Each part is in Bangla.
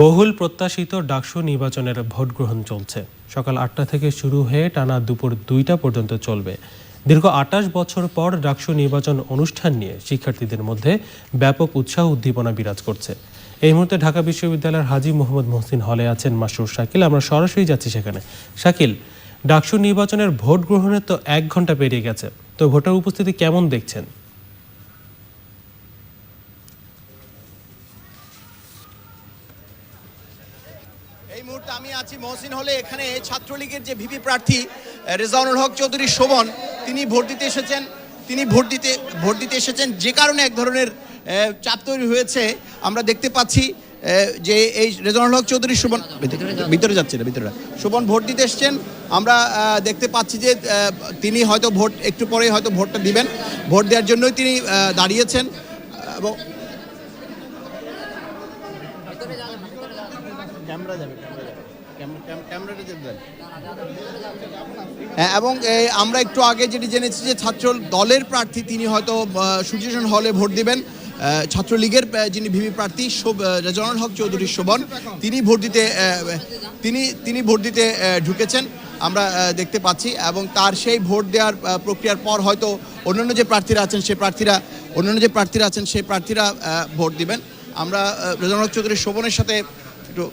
বহুল প্রত্যাশিত ডাকসু নির্বাচনের ভোট গ্রহণ চলছে। সকাল আটটা থেকে শুরু হয়ে টানা দুপুর দুইটা পর্যন্ত চলবে। দীর্ঘ আটাশ বছর পর ডাকসু নির্বাচন অনুষ্ঠান নিয়ে শিক্ষার্থীদের মধ্যে ব্যাপক উৎসাহ উদ্দীপনা বিরাজ করছে। এই মুহূর্তে ঢাকা বিশ্ববিদ্যালয়ের হাজি মোহাম্মদ মহসিন হলে আছেন মাসুর শাকিল। আমরা সরাসরি যাচ্ছি সেখানে। শাকিল, ডাকসু নির্বাচনের ভোট গ্রহণের তো এক ঘণ্টা পেরিয়ে গেছে। তো ভোটার উপস্থিতি কেমন দেখছেন? এই মুহূর্তে আমি আছি মহসিন হলে। এখানে ছাত্রলীগের যে ভিপি প্রার্থী রেজাউনুল হক চৌধুরী শোভন, তিনি ভোট দিতে এসেছেন। তিনি ভোট দিতে ভোট দিতে এসেছেন যে কারণে এক ধরনের চাপ তৈরি হয়েছে। আমরা দেখতে পাচ্ছি যে এই রেজাউনুল হক চৌধুরী শোভন, ভিতরে যাচ্ছে না, ভিতরে না। শোভন ভোট দিতে এসেছেন। আমরা দেখতে পাচ্ছি যে তিনি হয়তো ভোট, একটু পরে হয়তো ভোটটা দিবেন। ভোট দেওয়ার জন্যই তিনি দাঁড়িয়েছেন। এবং ক্যামেরা যাবে ক্যামেরাটা যেতে দেন হ্যাঁ, এবং আমরা একটু আগে যেটি জেনেছি যে ছাত্র দলের প্রার্থী তিনি হয়তো সুচিশন হলে ভোট দিবেন। ছাত্রলীগের যিনি ভিভি প্রার্থী আহ, হক চৌধুরী শোভন তিনি ভোট দিতে তিনি তিনি ভোট দিতে ঢুকেছেন আমরা দেখতে পাচ্ছি। এবং তার সেই ভোট দেওয়ার প্রক্রিয়ার পর হয়তো অন্যান্য যে প্রার্থীরা আছেন সেই প্রার্থীরা অন্যান্য যে প্রার্থীরা আছেন সেই প্রার্থীরা ভোট দিবেন। আমরা রেজাউল হক চৌধুরী শোভনের সাথে একটু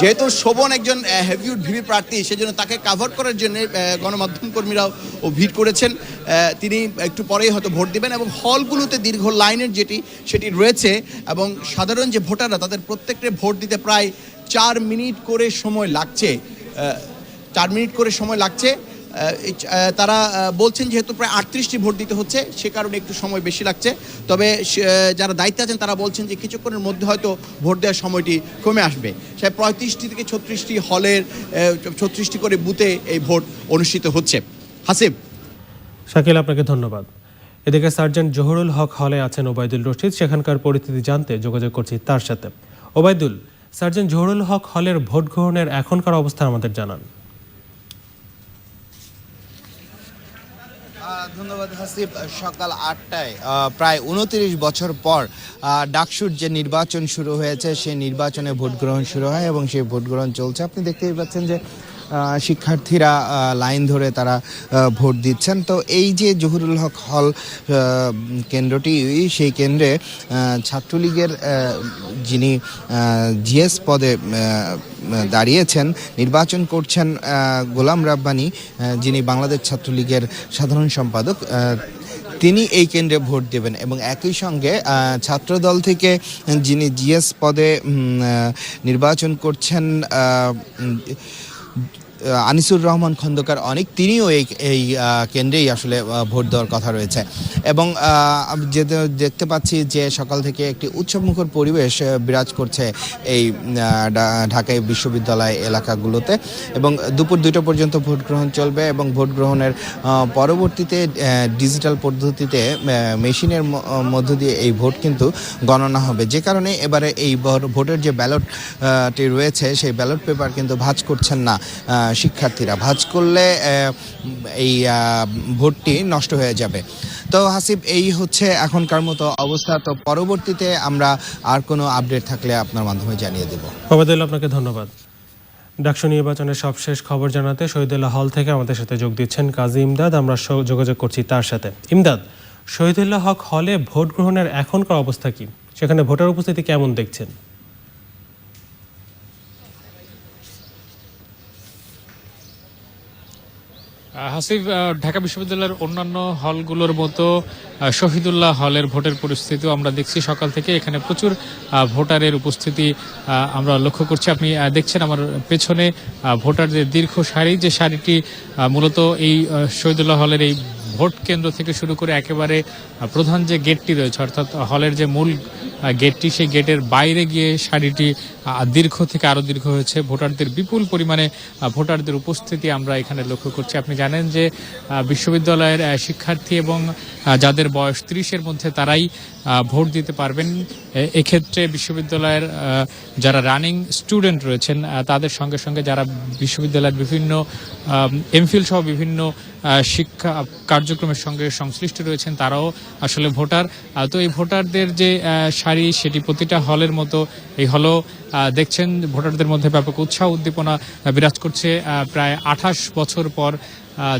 যেহেতু শোভন একজন হেভিউড ভিভি প্রার্থী, সেজন্য তাকে কাভার করার জন্য গণমাধ্যম কর্মীরাও ও ভিড় করেছেন। তিনি একটু পরেই হয়তো ভোট দিবেন এবং হলগুলোতে দীর্ঘ লাইনের যেটি, সেটি রয়েছে এবং সাধারণ যে ভোটাররা, তাদের প্রত্যেককে ভোট দিতে প্রায় চার মিনিট করে সময় লাগছে। চার মিনিট করে সময় লাগছে। তারা বলছেন যেহেতু প্রায় আটত্রিশটি ভোট দিতে হচ্ছে, সে কারণে একটু সময় বেশি লাগছে। তবে যারা দায়িত্বে আছেন, তারা বলছেন যে কিছুক্ষণের মধ্যে হয়তো ভোট দেওয়ার সময়টি কমে আসবে। সে পঁয়ত্রিশটি থেকে ছত্রিশটি হলের ছত্রিশটি করে বুথে এই ভোট অনুষ্ঠিত হচ্ছে। হাসিব শাকিল, আপনাকে ধন্যবাদ। এদিকে সার্জেন্ট জহরুল হক হলে আছেন ওবায়দুল রশিদ। সেখানকার পরিস্থিতি জানতে যোগাযোগ করছি তার সাথে। ওবায়দুল, সার্জেন্ট জহরুল হক হলের ভোট গ্রহণের এখনকার অবস্থা আমাদের জানান। ধন্যবাদ হাসিব। সকাল আটটায় প্রায় উনত্রিশ বছর পর ডাকসুর যে নির্বাচন শুরু হয়েছে, সেই নির্বাচনে ভোট গ্রহণ শুরু হয় এবং সেই ভোট গ্রহণ চলছে। আপনি দেখতেই পাচ্ছেন যে শিক্ষার্থীরা লাইন ধরে তারা ভোট দিচ্ছেন। তো এই যে জহুরুল হক হল কেন্দ্রটি, সেই কেন্দ্রে ছাত্রলীগের যিনি জিএস পদে দাঁড়িয়েছেন, নির্বাচন করছেন গোলাম রাব্বানি যিনি বাংলাদেশ ছাত্রলীগের সাধারণ সম্পাদক তিনি এই কেন্দ্রে ভোট দেবেন এবং একই সঙ্গে ছাত্রদল থেকে যিনি জিএস পদে নির্বাচন করছেন আনিসুর রহমান খন্দকার অনেক, তিনিও এই এই কেন্দ্রেই আসলে ভোট দেওয়ার কথা রয়েছে। এবং যে দেখতে পাচ্ছি যে সকাল থেকে একটি উৎসবমুখর পরিবেশ বিরাজ করছে এই ঢাকায় বিশ্ববিদ্যালয় এলাকাগুলোতে। এবং দুপুর দুটো পর্যন্ত ভোট গ্রহণ চলবে এবং ভোট গ্রহণের পরবর্তীতে ডিজিটাল পদ্ধতিতে মেশিনের মধ্য দিয়ে এই ভোট কিন্তু গণনা হবে। যে কারণে এবারে এই ভোটের যে ব্যালটটি রয়েছে, সেই ব্যালট পেপার কিন্তু ভাঁজ করছেন না শিক্ষার্থীরা। ভাজ করলে এই ভোটটি নষ্ট হয়ে যাবে। তো হাসিব, এই হচ্ছে এখনকার মতো অবস্থা। তো পরবর্তীতে আমরা আর কোনো আপডেট থাকলে আপনার মাধ্যমে জানিয়ে দেবো। আপনাকে ধন্যবাদ। ডাকসু নির্বাচনের সবশেষ খবর জানাতে শহীদুল্লাহ হল থেকে আমাদের সাথে যোগ দিচ্ছেন কাজী ইমদাদ। আমরা যোগাযোগ করছি তার সাথে। ইমদাদ, শহীদুল্লাহ হক হলে ভোট গ্রহণের এখনকার অবস্থা কি? সেখানে ভোটার উপস্থিতি কেমন দেখছেন? হাসিব ঢাকা বিশ্ববিদ্যালয়ের অন্যান্য হলগুলোর মতো শহীদুল্লাহ হলের ভোটের পরিস্থিতিও আমরা দেখছি। সকাল থেকে এখানে প্রচুর ভোটারের উপস্থিতি আমরা লক্ষ্য করছি। আপনি দেখছেন আমার পেছনে ভোটারদের দীর্ঘ সারি, যে সারিটি মূলত এই শহীদুল্লাহ হলের এই ভোট কেন্দ্র থেকে শুরু করে একেবারে প্রধান যে গেটটি রয়েছে, অর্থাৎ হলের যে মূল গেটটি সেই গেটের বাইরে গিয়ে সারিটি দীর্ঘ থেকে আরও দীর্ঘ হয়েছে। ভোটারদের বিপুল পরিমাণে ভোটারদের উপস্থিতি আমরা এখানে লক্ষ্য করছি। আপনি জানেন যে বিশ্ববিদ্যালয়ের শিক্ষার্থী এবং যাদের বয়স ত্রিশের মধ্যে তারাই ভোট দিতে পারবেন। এক্ষেত্রে বিশ্ববিদ্যালয়ের যারা রানিং স্টুডেন্ট রয়েছেন তাদের সঙ্গে সঙ্গে যারা বিশ্ববিদ্যালয়ের বিভিন্ন এমফিল সহ বিভিন্ন শিক্ষা কার্যক্রমের সঙ্গে সংশ্লিষ্ট রয়েছেন, তারাও আসলে ভোটার। তো এই ভোটারদের যে সারি সেটি প্রতিটা হলের মতো এই হলও দেখছেন ভোটারদের মধ্যে ব্যাপক উৎসাহ, উদ্দীপনা বিরাজ করছে প্রায় আঠাশ বছর পর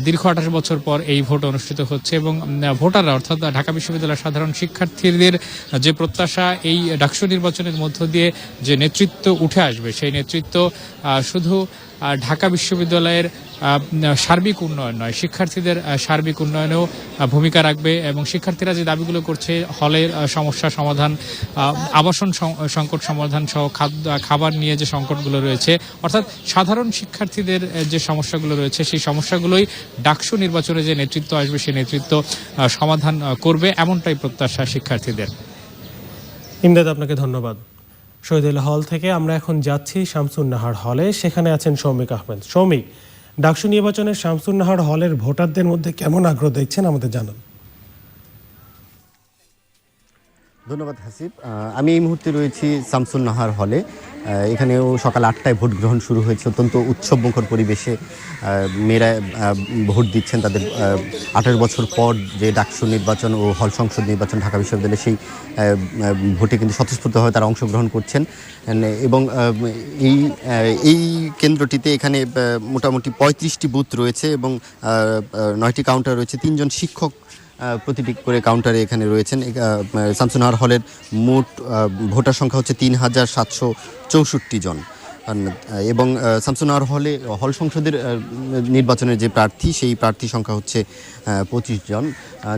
দীর্ঘ আঠাশ বছর পর এই ভোট অনুষ্ঠিত হচ্ছে এবং ভোটাররা অর্থাৎ ঢাকা বিশ্ববিদ্যালয়ের সাধারণ শিক্ষার্থীদের যে প্রত্যাশা, এই ডাকসু নির্বাচনের মধ্য দিয়ে যে নেতৃত্ব উঠে আসবে, সেই নেতৃত্ব শুধু ঢাকা বিশ্ববিদ্যালয়ের সার্বিক উন্নয়ন নয়, শিক্ষার্থীদের সার্বিক উন্নয়নেও ভূমিকা রাখবে এবং শিক্ষার্থীরা যে দাবিগুলো করছে, হলের সমস্যা সমাধান আবাসন সংকট সমাধান সহ খাদ্য, খাবার নিয়ে যে সংকটগুলো রয়েছে, অর্থাৎ সাধারণ শিক্ষার্থীদের যে সমস্যাগুলো রয়েছে, সেই সমস্যাগুলোই ডাকসু নির্বাচনে যে নেতৃত্ব আসবে সেই নেতৃত্ব সমাধান করবে এমনটাই প্রত্যাশা শিক্ষার্থীদের। ইমদাদ, আপনাকে ধন্যবাদ। শহীদুল্লাহ হল থেকে আমরা এখন যাচ্ছি শামসুন নাহার হলে। সেখানে আছেন সৌমিক আহমেদ। সৌমিক, ডাকসু নির্বাচনে শামসুন নাহার হলের ভোটারদের মধ্যে কেমন আগ্রহ দেখছেন আমাদের জানান। ধন্যবাদ হাসিব। আমি এই মুহূর্তে রয়েছি শামসুন নাহার হলে। এখানেও সকাল আটটায় ভোট গ্রহণ শুরু হয়েছে। অত্যন্ত উৎসবমুখর পরিবেশে মেয়েরা ভোট দিচ্ছেন তাদের আঠারো বছর পর যে ডাকসু নির্বাচন ও হল সংসদ নির্বাচন ঢাকা বিশ্ববিদ্যালয়ে সেই ভোটে কিন্তু স্বতঃস্ফূর্তভাবে তারা অংশগ্রহণ করছেন। এবং এই এই কেন্দ্রটিতে এখানে মোটামুটি পঁয়ত্রিশটি বুথ রয়েছে এবং নয়টি কাউন্টার রয়েছে। তিনজন শিক্ষক প্রতিটি করে কাউন্টারে এখানে রয়েছেন। শামসুনাহার হলের মোট ভোটার সংখ্যা হচ্ছে তিন হাজার সাতশো চৌষট্টি জন। এবং শামসুনাহার হলে, হল সংসদের নির্বাচনের যে প্রার্থী, সেই প্রার্থী সংখ্যা হচ্ছে পঁচিশ জন।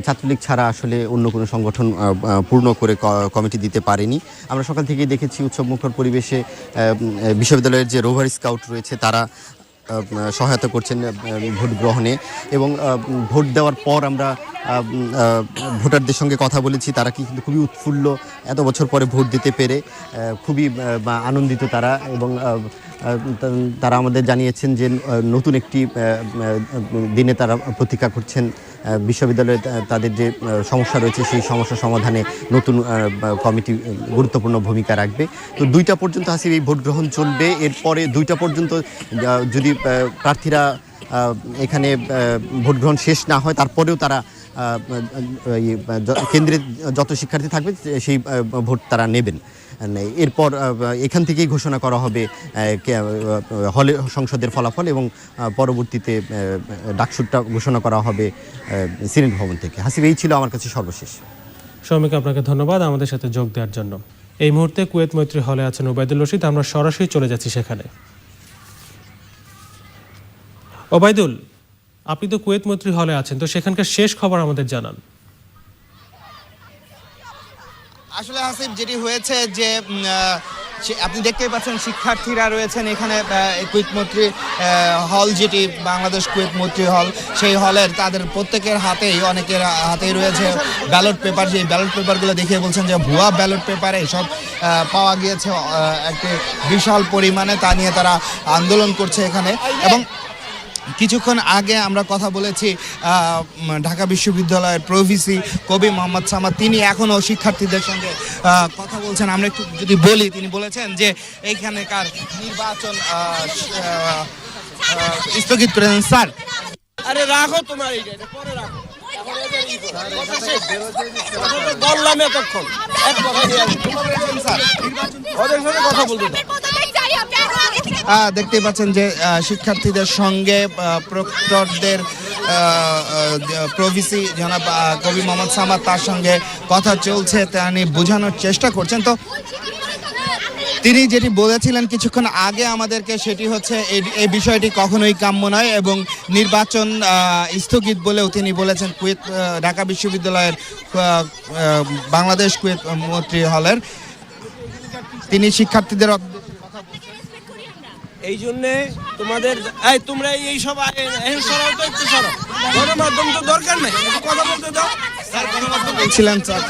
ছাত্রলীগ ছাড়া আসলে অন্য কোনো সংগঠন পূর্ণ করে কমিটি দিতে পারেনি। আমরা সকাল থেকেই দেখেছি উৎসবমুখর পরিবেশে বিশ্ববিদ্যালয়ের যে রোভার স্কাউট রয়েছে, তারা সহায়তা করছেন ভোট গ্রহণে। এবং ভোট দেওয়ার পর আমরা ভোটারদের সঙ্গে কথা বলেছি, তারা কি কিন্তু খুবই উৎফুল্ল, এত বছর পরে ভোট দিতে পেরে খুবই আনন্দিত তারা এবং তারা আমাদের জানিয়েছেন যে নতুন একটি দিনে তারা প্রতীক্ষা করছেন বিশ্ববিদ্যালয়ে তাদের যে সমস্যা রয়েছে, সেই সমস্যা সমাধানে নতুন কমিটি গুরুত্বপূর্ণ ভূমিকা রাখবে। তো দুইটা পর্যন্ত আসি এই ভোট গ্রহণ চলবে, এরপরে দুইটা পর্যন্ত যদি প্রার্থীরা এখানে ভোট গ্রহণ শেষ না হয়, তারপরেও তারা কেন্দ্রে যত শিক্ষার্থী থাকবে, সেই ভোট তারা নেবেন। এরপর এখান থেকেই ঘোষণা করা হবে হলে, সংসদের ফলাফল এবং পরবর্তীতে ডাকসুটটা ঘোষণা করা হবে সিনেট ভবন থেকে। হাসিব, এই ছিল আমার কাছে সর্বশেষ। সৌমিক, আপনাকে ধন্যবাদ আমাদের সাথে যোগ দেওয়ার জন্য। এই মুহূর্তে কুয়েত মৈত্রী হলে আছেন ওবায়দুল রশিদ, আমরা সরাসরি চলে যাচ্ছি সেখানে। ওবায়দুল আপনি তো কুয়েত মৈত্রী হলে আছেন, তো সেখানকার শেষ খবর আমাদের জানান। আসলে হাসিব যেটি হয়েছে যে আপনি দেখতেই পাচ্ছেন শিক্ষার্থীরা রয়েছেন এখানে কুয়েত মৈত্রী হল যেটি বাংলাদেশ কুয়েত মৈত্রী হল সেই হলের তাদের প্রত্যেকের হাতেই, অনেকের হাতেই রয়েছে ব্যালট পেপার সেই ব্যালট পেপারগুলো দেখিয়ে বলছেন যে, ভুয়া ব্যালট পেপারে সব পাওয়া গিয়েছে একটি বিশাল পরিমাণে, তা নিয়ে তারা আন্দোলন করছে এখানে। এবং কিছুক্ষণ আগে আমরা কথা বলেছি ঢাকা বিশ্ববিদ্যালয়ের প্রভিসি কবি মোহাম্মদ সামাদ। তিনি এখনও শিক্ষার্থীদের সঙ্গে কথা বলছেন। আমরা একটু যদি বলি তিনি বলেছেন যে এইখানেকার নির্বাচন স্থগিত করেছেন। স্যার। আরে রাখো তোমার এইটা পরে রাখো। কথা শেষ। বললাম এতক্ষণ। এক কথা বলতে দেখতেই পাচ্ছেন যে শিক্ষার্থীদের সঙ্গে প্রক্টরদের প্রভিসি জনাব কবি মোহাম্মদ সামাদ তার সঙ্গে কথা চলছে, তিনি বোঝানোর চেষ্টা করছেন। তো তিনি যেটি বলেছিলেন কিছুক্ষণ আগে আমাদেরকে, সেটি হচ্ছে এই- বিষয়টি কখনোই কাম্য নয় এবং নির্বাচন স্থগিত বলেও তিনি বলেছেন কুয়েত ঢাকা বিশ্ববিদ্যালয়ের বাংলাদেশ কুয়েত মন্ত্রী হলের। তিনি শিক্ষার্থীদের এই জন্যে তোমাদের এই তোমরা এই সব এই সরাও তো একটু সরাও। গণমাধ্যম তো দরকার নাই কথা বলতে দাও। বলছিলেন স্যার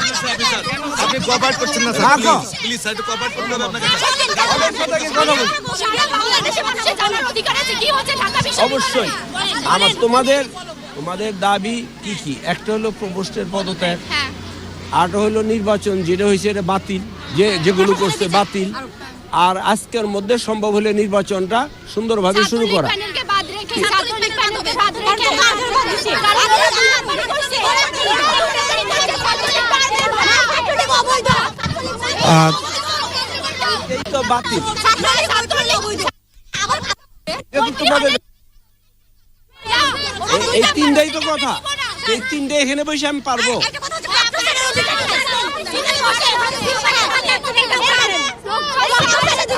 আপনি কোঅপারেট করছেন না স্যার প্লিজ স্যার একটু করতে হবে আপনাকে সারা বাংলাদেশের মানুষের জানার অধিকার আছে কি হচ্ছে ঢাকা বিশ্ববিদ্যালয়ে? অবশ্যই। আমার তোমাদের তোমাদের দাবি কি কি? একটা হলো প্রবোস্টের পদত্যাগ হ্যাঁ। আর হলো নির্বাচন যেটা হয়েছে এটা বাতিল যে যেগুলো করছে বাতিল। আর আজকের মধ্যে সম্ভব হলে নির্বাচনটা সুন্দরভাবে শুরু করা। বাতিল। এই তিনটাই তো কথা। এই তিনটে এখানে বসে আমি পারব একটা কথা হচ্ছে আপনাদের অধিকার আছে।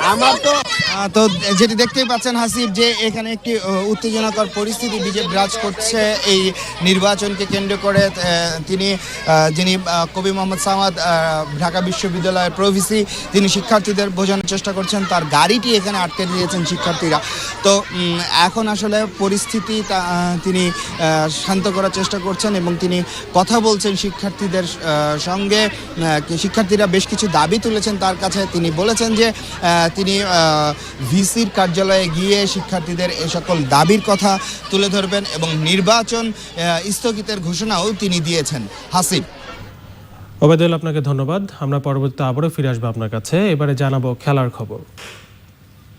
আমার তো আহ, তো যেটি দেখতেই পাচ্ছেন হাসিব যে এখানে একটি উত্তেজনাকর পরিস্থিতি বিজেপি বিরাজ করছে এই নির্বাচনকে কেন্দ্র করে। তিনি যিনি কবি মোহাম্মদ সামাদ ঢাকা বিশ্ববিদ্যালয়ের প্রভিসি, তিনি শিক্ষার্থীদের বোঝানোর চেষ্টা করছেন, তার গাড়িটি এখানে আটকে দিয়েছেন শিক্ষার্থীরা। তো এখন আসলে পরিস্থিতি তিনি শান্ত করার চেষ্টা করছেন এবং তিনি কথা বলছেন শিক্ষার্থীদের সঙ্গে। শিক্ষার্থীরা বেশ কিছু দাবি তুলেছেন, তার কাছে তিনি বলেছেন যে তিনি ভিসির কার্যালয়ে গিয়ে শিক্ষার্থীদের এ সকল দাবির কথা তুলে ধরবেন এবং নির্বাচন স্থগিতের ঘোষণাও তিনি দিয়েছেন। হাসিব। ওবেদুল আপনাকে ধন্যবাদ। আমরা পরবর্তীতে আবারও ফিরে আসব আপনার কাছে। এবারে জানাব খেলার খবর।